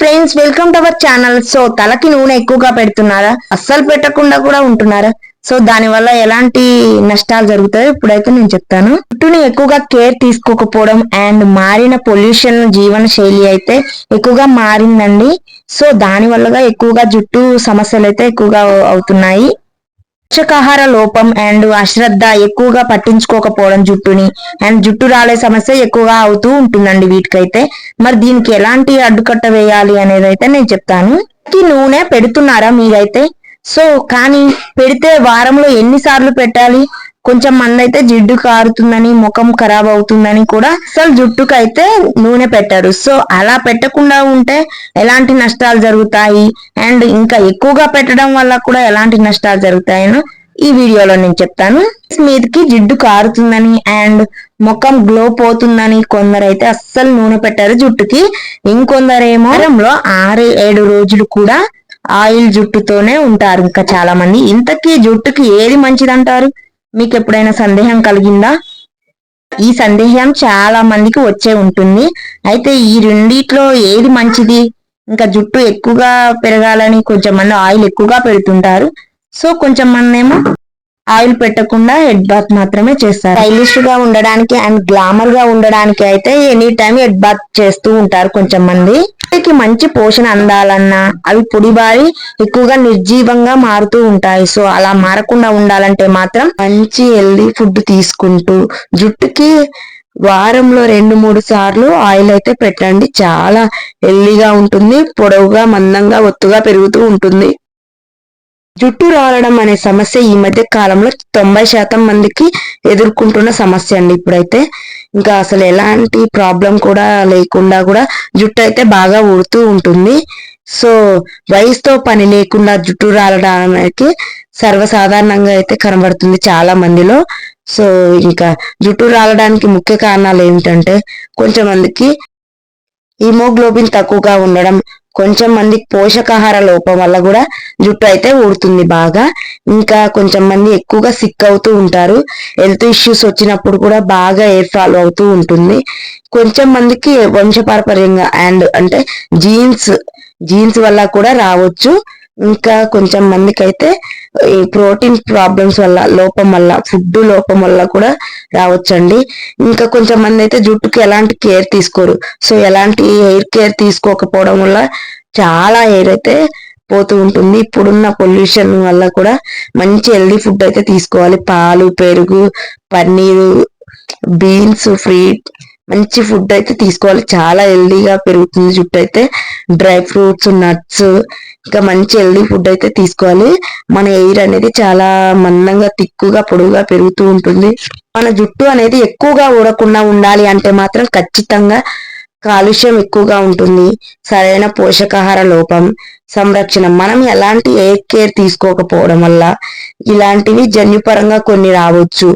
Friends welcome to our channel so తలకి నూనె ఎక్కువగా పెడుతున్నారా? అస్సలు పెట్టకుండా కూడా ఉంటున్నారా? సో దాని వల్ల ఎలాంటి నష్టాలు జరుగుతాయో ఇప్పుడైతే నేను చెప్తాను. జుట్టుని ఎక్కువగా కేర్ తీసుకోకపోవడం అండ్ మారిన పొల్యూషన్ జీవన శైలి అయితే ఎక్కువగా మారిందండి. సో దాని వల్లగా ఎక్కువగా జుట్టు సమస్యలు అయితే ఎక్కువగా అవుతున్నాయి. పోషకాహార లోపం అండ్ అశ్రద్ధ ఎక్కువగా పట్టించుకోకపోవడం జుట్టుని అండ్ జుట్టు రాలే సమస్య ఎక్కువగా అవుతూ ఉంటుందండి వీటికైతే. మరి దీనికి ఎలాంటి అడ్డుకట్ట వేయాలి అనేది అయితే నేను చెప్తాను. నూనె పెడుతున్నారా మీరైతే? సో కానీ పెడితే వారంలో ఎన్నిసార్లు పెట్టాలి? కొంచెం మంది అయితే జిడ్డు కారుతుందని ముఖం ఖరాబ్ అవుతుందని కూడా అసలు జుట్టుకైతే నూనె పెట్టారు. సో అలా పెట్టకుండా ఉంటే ఎలాంటి నష్టాలు జరుగుతాయి? అండ్ ఇంకా ఎక్కువగా పెట్టడం వల్ల కూడా ఎలాంటి నష్టాలు జరుగుతాయని ఈ వీడియోలో నేను చెప్తాను. మీదకి జిడ్డు కారుతుందని అండ్ ముఖం గ్లో పోతుందని కొందరైతే అస్సలు నూనె పెట్టారు జుట్టుకి. ఇంకొందరేమో ఆరు ఏడు రోజులు కూడా ఆయిల్ జుట్టుతోనే ఉంటారు ఇంకా చాలా మంది ఇంతకీ జుట్టుకి ఏది మంచిదంటారు? మీకు ఎప్పుడైనా సందేహం కలిగిందా? ఈ సందేహం చాలా మందికి వచ్చే ఉంటుంది. అయితే ఈ రెండిట్లో ఏది మంచిది? ఇంకా జుట్టు ఎక్కువగా పెరగాలని కొంచెం మంది ఆయిల్ ఎక్కువగా పెడుతుంటారు. సో కొంచెం మంది ఏమో ఆయిల్ పెట్టకుండా హెడ్ బాత్ మాత్రమే చేస్తారు. స్టైలిష్గా ఉండడానికి అండ్ గ్లామర్గా ఉండడానికి అయితే ఎనీ టైం హెడ్ బాత్ చేస్తూ ఉంటారు కొంచెం మంది. మంచి పోషణ అందాలన్నా అవి పొడిబారి ఎక్కువగా నిర్జీవంగా మారుతూ ఉంటాయి. సో అలా మారకుండా ఉండాలంటే మాత్రం మంచి హెల్దీ ఫుడ్ తీసుకుంటూ జుట్టుకి వారంలో రెండు మూడు సార్లు ఆయిల్ అయితే పెట్టండి. చాలా హెల్దీగా ఉంటుంది పొడవుగా మందంగా ఒత్తుగా పెరుగుతూ ఉంటుంది. జుట్టు రాలడం అనే సమస్య ఈ మధ్య కాలంలో తొంభై శాతం మందికి ఎదుర్కొంటున్న సమస్య అండి ఇప్పుడైతే. ఇంకా అసలు ఎలాంటి ప్రాబ్లం కూడా లేకుండా కూడా జుట్టు అయితే బాగా ఊడుతూ ఉంటుంది. సో వయసుతో పని లేకుండా జుట్టు రాలడానికి సర్వసాధారణంగా అయితే కనబడుతుంది చాలా మందిలో. సో ఇంకా జుట్టు రాలడానికి ముఖ్య కారణాలు ఏమిటంటే కొంచెం మందికి హిమోగ్లోబిన్ తక్కువగా ఉండడం కొంచెం మంది పోషకాహార లోపం వల్ల కూడా జుట్టు అయితే ఊడుతుంది బాగా. ఇంకా కొంచెం మంది ఎక్కువగా సిక్ అవుతూ ఉంటారు. హెల్త్ ఇష్యూస్ వచ్చినప్పుడు కూడా బాగా ఎయిర్ ఫాల్ అవుతూ ఉంటుంది. కొంచెం మందికి వంశపారపర్యంగా అండ్ అంటే జీన్స్ జీన్స్ వల్ల కూడా రావచ్చు. ఇంకా కొంచెం మందికి అయితే ఈ ప్రోటీన్ ప్రాబ్లమ్స్ వల్ల లోపం వల్ల ఫుడ్ లోపం వల్ల కూడా రావచ్చండి. ఇంకా కొంచెం మంది అయితే జుట్టుకి ఎలాంటి కేర్ తీసుకోరు. సో ఎలాంటి హెయిర్ కేర్ తీసుకోకపోవడం వల్ల చాలా హెయిర్ అయితే పోతూ ఉంటుంది. ఇప్పుడున్న పొల్యూషన్ వల్ల కూడా మంచి హెల్దీ ఫుడ్ అయితే తీసుకోవాలి. పాలు పెరుగు పన్నీరు బీన్స్ ఫ్రీ మంచి ఫుడ్ అయితే తీసుకోవాలి. చాలా హెల్దీగా పెరుగుతుంది జుట్టు అయితే. డ్రై ఫ్రూట్స్ నట్స్ ఇంకా మంచి హెల్దీ ఫుడ్ అయితే తీసుకోవాలి. మన ఎయిర్ అనేది చాలా మందంగా తిక్కుగా పొడుగుగా పెరుగుతూ ఉంటుంది. మన జుట్టు అనేది ఎక్కువగా ఊడకుండా ఉండాలి అంటే మాత్రం ఖచ్చితంగా కాలుష్యం ఎక్కువగా ఉంటుంది. సరైన పోషకాహార లోపం సంరక్షణ. మనం ఎలాంటి ఎయిర్ కేర్ తీసుకోకపోవడం వల్ల ఇలాంటివి జన్యుపరంగా కొన్ని రావచ్చు.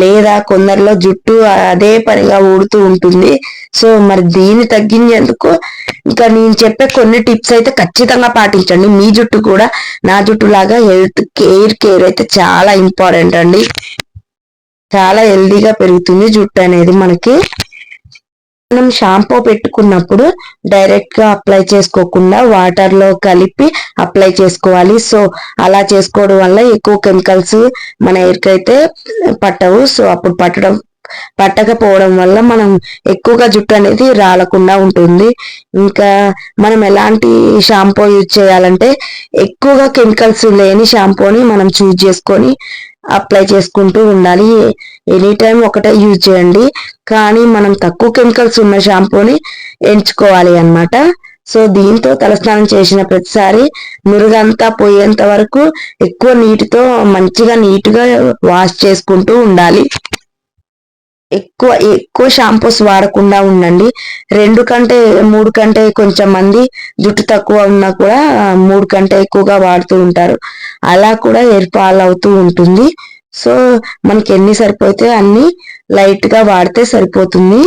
లేదా కొందరిలో జుట్టు అదే పనిగా ఊడుతూ ఉంటుంది. సో మరి దీన్ని తగ్గించేందుకు ఇంకా నేను చెప్పే కొన్ని టిప్స్ అయితే ఖచ్చితంగా పాటించండి. మీ జుట్టు కూడా నా జుట్టు లాగా హెల్త్ కేర్ కేర్ అయితే చాలా ఇంపార్టెంట్ అండి. చాలా హెల్దీగా పెరుగుతుంది జుట్టు అనేది మనకి. మనం షాంపూ పెట్టుకున్నప్పుడు డైరెక్ట్గా అప్లై చేసుకోకుండా వాటర్లో కలిపి అప్లై చేసుకోవాలి. సో అలా చేసుకోవడం వల్ల ఎక్కువ కెమికల్స్ మన హెయిర్ అయితే పట్టవు. సో అప్పుడు పట్టడం పట్టకపోవడం వల్ల మనం ఎక్కువగా జుట్టు అనేది రాలకుండా ఉంటుంది. ఇంకా మనం ఎలాంటి షాంపూ యూజ్ చేయాలంటే ఎక్కువగా కెమికల్స్ లేని షాంపూని మనం చూజ్ చేసుకొని అప్లై చేసుకుంటూ ఉండాలి. ఎనీ టైం ఒకటే యూజ్ చేయండి. కానీ మనం తక్కువ కెమికల్స్ ఉన్న షాంపూని ఎంచుకోవాలి అనమాట సో దీంతో తలస్నానం చేసిన ప్రతిసారి మురుగంతా పోయేంత వరకు ఎక్కువ నీటితో మంచిగా నీట్గా వాష్ చేసుకుంటూ ఉండాలి. ఎక్కువ ఎక్కువ షాంపూస్ వాడకుండా ఉండండి. రెండు కంటే మూడు కంటే కొంచెం మంది జుట్టు తక్కువ ఉన్నా కూడా మూడు కంటే ఎక్కువగా వాడుతూ ఉంటారు. అలా కూడా హెయిర్ ఫాల్ అవుతూ ఉంటుంది. సో మనకి ఎన్ని సరిపోతే అన్ని లైట్గా వాడితే సరిపోతుంది.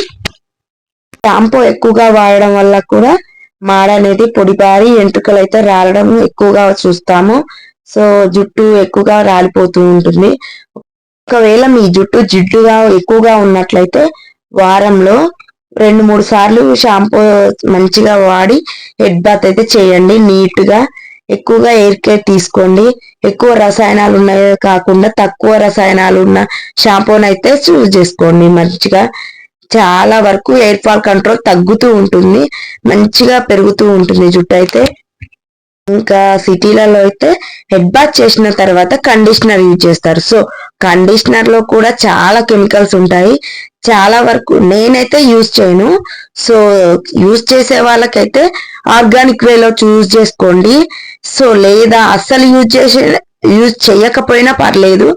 షాంపూ ఎక్కువగా వాడడం వల్ల కూడా మాడ అనేది పొడిబారి ఎంట్రుకలు అయితే రాలడం ఎక్కువగా చూస్తాము. సో జుట్టు ఎక్కువగా రాలిపోతూ ఉంటుంది. ఒకవేళ మీ జుట్టు జిడ్డుగా ఎక్కువగా ఉన్నట్లయితే వారంలో రెండు మూడు సార్లు షాంపూ మంచిగా వాడి హెడ్ బాత్ అయితే చేయండి. నీట్గా ఎక్కువగా ఎయిర్ కేర్ తీసుకోండి. ఎక్కువ రసాయనాలు ఉన్నవి కాకుండా తక్కువ రసాయనాలు ఉన్న షాంపూని అయితే చూస్ చేసుకోండి. మంచిగా చాలా వరకు ఎయిర్ ఫాల్ కంట్రోల్ తగ్గుతూ ఉంటుంది. మంచిగా పెరుగుతూ ఉంటుంది జుట్టు అయితే. ఇంకా సిటీలలో అయితే హెడ్ బాత్ చేసిన తర్వాత కండిషనర్ యూజ్ చేస్తారు. సో కండిషనర్లో కూడా చాలా కెమికల్స్ ఉంటాయి. చాలా వరకు నేనైతే యూజ్ చేయను. సో యూజ్ చేసే వాళ్ళకైతే ఆర్గానిక్ వేలో చూస్ చేసుకోండి. సో లేదా అస్సలు యూజ్ చేసే యూజ్ చేయకపోయినా పర్లేదు.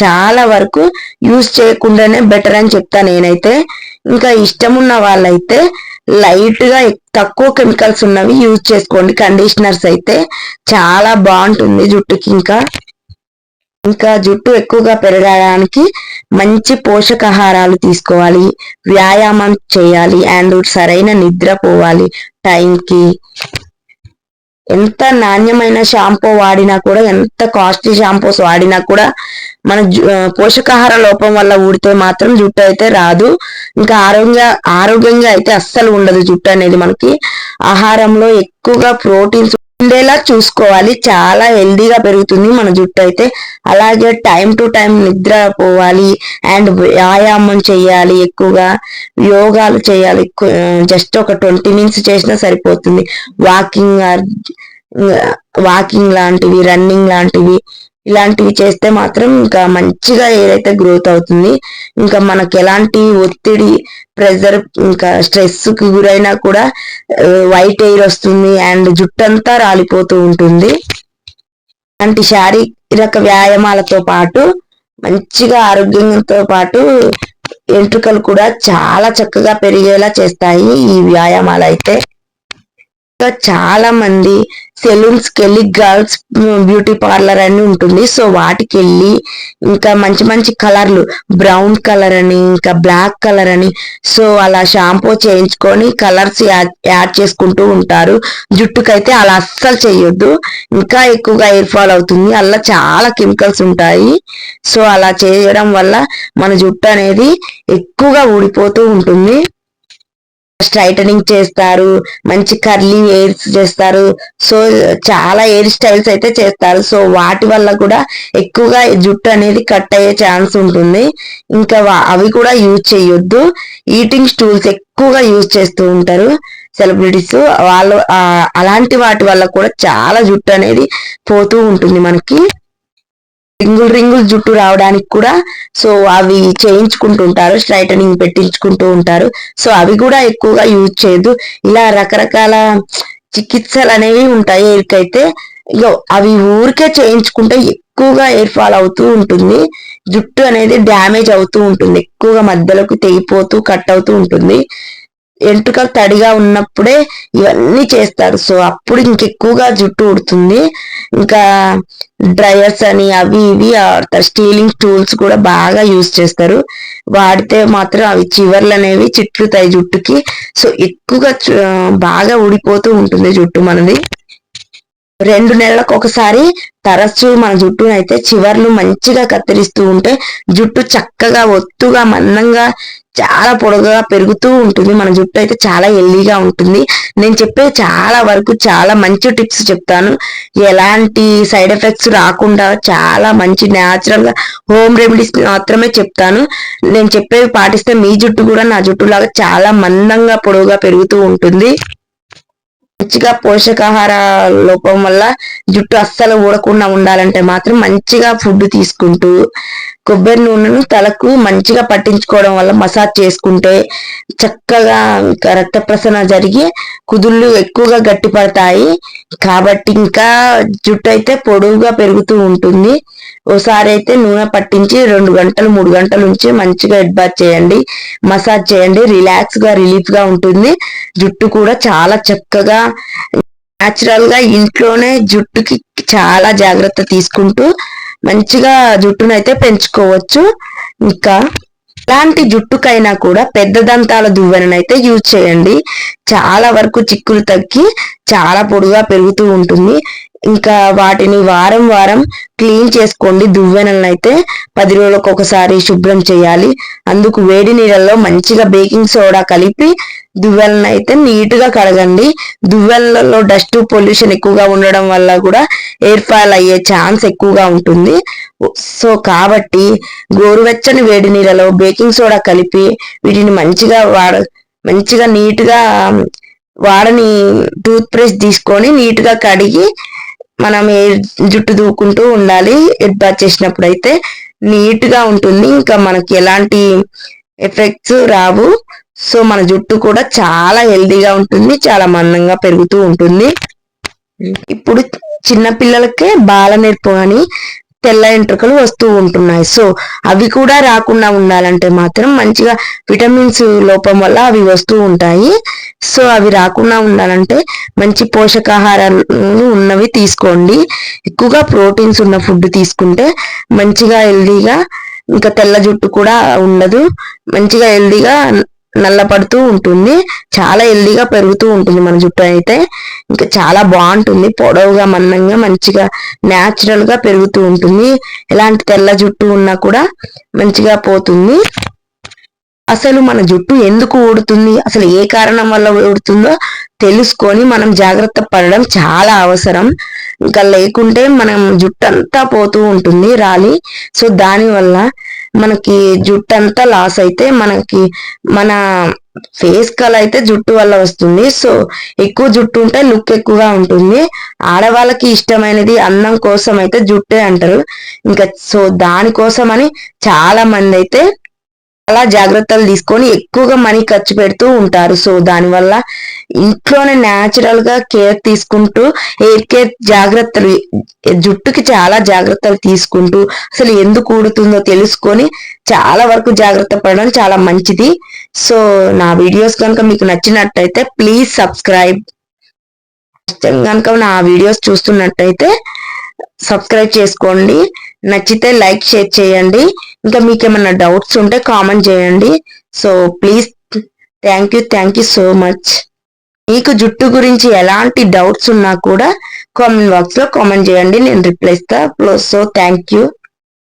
చాలా వరకు యూజ్ చేయకుండానే బెటర్ అని చెప్తా నేనైతే. ఇంకా ఇష్టం ఉన్న వాళ్ళైతే లైట్గా తక్కువ కెమికల్స్ ఉన్నవి యూజ్ చేసుకోండి. కండిషనర్స్ అయితే చాలా బాగుంటుంది జుట్టుకి ఇంకా. ఇంకా జుట్టు ఎక్కువగా పెరగడానికి మంచి పోషకాహారాలు తీసుకోవాలి. వ్యాయామం చేయాలి. అండ్ సరైన నిద్ర పోవాలి. టైంకి ఎంత నాణ్యమైన షాంపూ వాడినా కూడా ఎంత కాస్ట్లీ షాంపూస్ వాడినా కూడా మన పోషకాహార లోపం వల్ల ఊడితే మాత్రం జుట్టు అయితే రాదు. ఇంకా ఆరోగ్య ఆరోగ్యంగా అయితే అస్సలు ఉండదు జుట్టు అనేది మనకి. ఆహారంలో ఎక్కువగా ప్రోటీన్స్ ఉండేలా చూసుకోవాలి. చాలా హెల్దీగా పెరుగుతుంది మన జుట్టు అయితే. అలాగే టైం టు టైం నిద్ర పోవాలి. అండ్ వ్యాయామం చేయాలి ఎక్కువగా. యోగాలు చేయాలి జస్ట్ ఒక ట్వంటీ మినిట్స్ చేసినా సరిపోతుంది. వాకింగ్ వాకింగ్ లాంటివి రన్నింగ్ లాంటివి ఇలాంటివి చేస్తే మాత్రం ఇంకా మంచిగా ఏదైతే గ్రోత్ అవుతుంది ఇంకా మనకి ఎలాంటి ఒత్తిడి ప్రెజర్ ఇంకా స్ట్రెస్కి గురైనా కూడా వైట్ ఎయిర్ వస్తుంది అండ్ జుట్టంతా రాలిపోతూ ఉంటుంది. అలాంటి శారీరక వ్యాయామాలతో పాటు మంచిగా ఆరోగ్యంతో పాటు ఎంట్రుకలు కూడా చాలా చక్కగా పెరిగేలా చేస్తాయి ఈ వ్యాయామాలు అయితే చాలా మంది సెలూన్స్కి వెళ్ళి గర్ల్స్ బ్యూటీ పార్లర్ అని ఉంటుంది. సో వాటికి వెళ్ళి ఇంకా మంచి మంచి కలర్లు బ్రౌన్ కలర్ అని ఇంకా బ్లాక్ కలర్ అని సో అలా షాంపూ చేయించుకొని కలర్స్ యాడ్ చేసుకుంటూ ఉంటారు. జుట్టుకైతే అలా అస్సలు చేయొద్దు. ఇంకా ఎక్కువగా హెయిర్ ఫాల్ అవుతుంది. అలా చాలా కెమికల్స్ ఉంటాయి. సో అలా చేయడం వల్ల మన జుట్టు అనేది ఎక్కువగా ఊడిపోతూ ఉంటుంది. స్ట్రైటనింగ్ చేస్తారు మంచి కర్లీ హెయిర్స్ చేస్తారు. సో చాలా హెయిర్ స్టైల్స్ అయితే చేస్తారు. సో వాటి వల్ల కూడా ఎక్కువగా జుట్టు అనేది కట్ అయ్యే ఛాన్స్ ఉంటుంది. ఇంకా అవి కూడా యూజ్ చేయొద్దు. ఈటింగ్ స్టూల్స్ ఎక్కువగా యూజ్ చేస్తూ ఉంటారు సెలబ్రిటీస్ వాళ్ళు అలాంటి వాటి వల్ల కూడా చాలా జుట్టు అనేది పోతూ ఉంటుంది మనకి. రింగుల్ రింగులు జుట్టు రావడానికి కూడా సో అవి చేయించుకుంటుంటారు స్ట్రైటనింగ్ పెట్టించుకుంటూ ఉంటారు. సో అవి కూడా ఎక్కువగా యూజ్ చేయదు ఇలా రకరకాల చికిత్సలు అనేవి ఉంటాయి ఎయిర్కైతే ఇక అవి ఊరికే చేయించుకుంటే ఎక్కువగా ఎయిర్ ఫాల్ అవుతూ ఉంటుంది. జుట్టు అనేది డ్యామేజ్ అవుతూ ఉంటుంది. ఎక్కువగా మధ్యలోకి తెగిపోతూ కట్ అవుతూ ఉంటుంది. ఎంటుకలు తడిగా ఉన్నప్పుడే ఇవన్నీ చేస్తారు సో అప్పుడు ఇంకెక్కువగా జుట్టు ఉడుతుంది ఇంకా డ్రయర్స్ అని అవి ఇవి ఆడతారు స్టీలింగ్ టూల్స్ కూడా బాగా యూజ్ చేస్తారు. వాడితే మాత్రం అవి చివర్లు అనేవి చిట్లుతాయి జుట్టుకి. సో ఎక్కువగా బాగా ఊడిపోతూ ఉంటుంది జుట్టు మనది. రెండు నెలలకు ఒకసారి తరచు మన జుట్టును అయితే చివర్లు మంచిగా కత్తిరిస్తూ ఉంటే జుట్టు చక్కగా ఒత్తుగా మందంగా చాలా పొడవుగా పెరుగుతూ ఉంటుంది. మన జుట్టు అయితే చాలా ఎల్లీగా ఉంటుంది. నేను చెప్పే చాలా వరకు చాలా మంచి టిప్స్ చెప్తాను. ఎలాంటి సైడ్ ఎఫెక్ట్స్ రాకుండా చాలా మంచి న్యాచురల్గా హోమ్ రెమెడీస్ మాత్రమే చెప్తాను. నేను చెప్పేవి పాటిస్తే మీ జుట్టు కూడా నా జుట్టు లాగా చాలా మందంగా పొడవుగా పెరుగుతూ ఉంటుంది. మంచిగా పోషకాహార లోపం వల్ల జుట్టు అస్సలు ఊడకుండా ఉండాలంటే మాత్రం మంచిగా ఫుడ్ తీసుకుంటూ కొబ్బరి నూనెను తలకు మంచిగా పట్టించుకోవడం వల్ల మసాజ్ చేసుకుంటే చక్కగా రక్త ప్రసరణ జరిగి కుదుళ్ళు ఎక్కువగా గట్టిపడతాయి. కాబట్టి ఇంకా జుట్టు అయితే పొడవుగా పెరుగుతూ ఉంటుంది. ఓసారి అయితే నూనె పట్టించి రెండు గంటలు మూడు గంటల నుంచి మంచిగా హెడ్ బాత్ చేయండి. మసాజ్ చేయండి. రిలాక్స్గా రిలీఫ్గా ఉంటుంది. జుట్టు కూడా చాలా చక్కగా న్యాచురల్గా ఇంట్లోనే జుట్టుకి చాలా జాగ్రత్త తీసుకుంటూ మంచిగా జుట్టునైతే పెంచుకోవచ్చు. ఇంకా ఎలాంటి జుట్టుకైనా కూడా పెద్ద దంతాల దువ్వెనైతే యూజ్ చేయండి. చాలా వరకు చిక్కులు తగ్గి చాలా పొడుగా పెరుగుతూ ఉంటుంది. ఇంకా వాటిని వారం వారం క్లీన్ చేసుకోండి. దువ్వెనలను అయితే పది రోజులకు ఒకసారి శుభ్రం చేయాలి. అందుకు వేడి నీళ్ళల్లో మంచిగా బేకింగ్ సోడా కలిపి దువ్వెలను అయితే నీట్గా కడగండి. దువ్వెలలో డస్ట్ పొల్యూషన్ ఎక్కువగా ఉండడం వల్ల కూడా ఏర్పాలయ్యే అయ్యే ఛాన్స్ ఎక్కువగా ఉంటుంది. సో కాబట్టి గోరువెచ్చని వేడి నీళ్ళలో బేకింగ్ సోడా కలిపి వీటిని మంచిగా వాడ మంచిగా నీట్గా వాడని టూత్ బ్రష్ తీసుకొని నీట్గా కడిగి మనం ఏ జుట్టు దూకుంటూ ఉండాలి. హెడ్ బాత్ చేసినప్పుడు అయితే నీట్గా ఉంటుంది. ఇంకా మనకి ఎలాంటి ఎఫెక్ట్స్ రావు. సో మన జుట్టు కూడా చాలా హెల్దీగా ఉంటుంది. చాలా మందంగా పెరుగుతూ ఉంటుంది. ఇప్పుడు చిన్న పిల్లలకే బాల నేర్పు అని తెల్ల ఎంట్రుకలు వస్తూ ఉంటున్నాయి. సో అవి కూడా రాకుండా ఉండాలంటే మాత్రం మంచిగా విటమిన్స్ లోపం వల్ల అవి వస్తూ ఉంటాయి. సో అవి రాకుండా ఉండాలంటే మంచి పోషకాహారాలు ఉన్నవి తీసుకోండి. ఎక్కువగా ప్రోటీన్స్ ఉన్న ఫుడ్ తీసుకుంటే మంచిగా హెల్దీగా ఇంకా తెల్ల జుట్టు కూడా ఉండదు. మంచిగా హెల్దీగా నల్లపడుతూ ఉంటుంది. చాలా హెల్దీగా పెరుగుతూ ఉంటుంది మన జుట్టు అయితే. ఇంకా చాలా బాగుంటుంది. పొడవుగా మందంగా మంచిగా న్యాచురల్గా పెరుగుతూ ఉంటుంది. ఎలాంటి తెల్ల జుట్టు ఉన్నా కూడా మంచిగా పోతుంది. అసలు మన జుట్టు ఎందుకు ఊడుతుంది? అసలు ఏ కారణం వల్ల ఊడుతుందో తెలుసుకొని మనం జాగ్రత్త పడడం చాలా అవసరం. ఇంకా లేకుంటే మనం జుట్టు అంతా పోతూ ఉంటుంది రాలి. సో దానివల్ల మనకి జుట్టు అంతా లాస్ అయితే మనకి మన ఫేస్ కలర్ అయితే జుట్టు వల్ల వస్తుంది. సో ఎక్కువ జుట్టు ఉంటే లుక్ ఎక్కువగా ఉంటుంది. ఆడవాళ్ళకి ఇష్టమైనది అందం కోసం అయితే జుట్టే అంటారు. ఇంకా సో దానికోసం అని చాలా మంది అయితే చాలా జాగ్రత్తలు తీసుకొని ఎక్కువగా మనీ ఖర్చు పెడుతూ ఉంటారు. సో దానివల్ల ఇంట్లోనే న్యాచురల్గా కేర్ తీసుకుంటూ హెయిర్ కేర్ జాగ్రత్తలు జుట్టుకి చాలా జాగ్రత్తలు తీసుకుంటూ అసలు ఎందుకు ఊడుతుందో తెలుసుకొని చాలా వరకు జాగ్రత్త పడడం చాలా మంచిది. సో నా వీడియోస్ కనుక మీకు నచ్చినట్టయితే ప్లీజ్ సబ్స్క్రైబ్ కనుక నా వీడియోస్ చూస్తున్నట్టయితే సబ్స్క్రైబ్ చేసుకోండి. నచ్చితే లైక్ షేర్ చేయండి. ఇంకా మీకు ఏమైనా డౌట్స్ ఉంటే కామెంట్ చేయండి. So please thank you thank you so much మీకు జుట్టు గురించి ఎలాంటి డౌట్స్ ఉన్నా కూడా కామెంట్ బాక్స్లో కామెంట్ చేయండి. నేను రిప్లై ఇస్తా. So thank you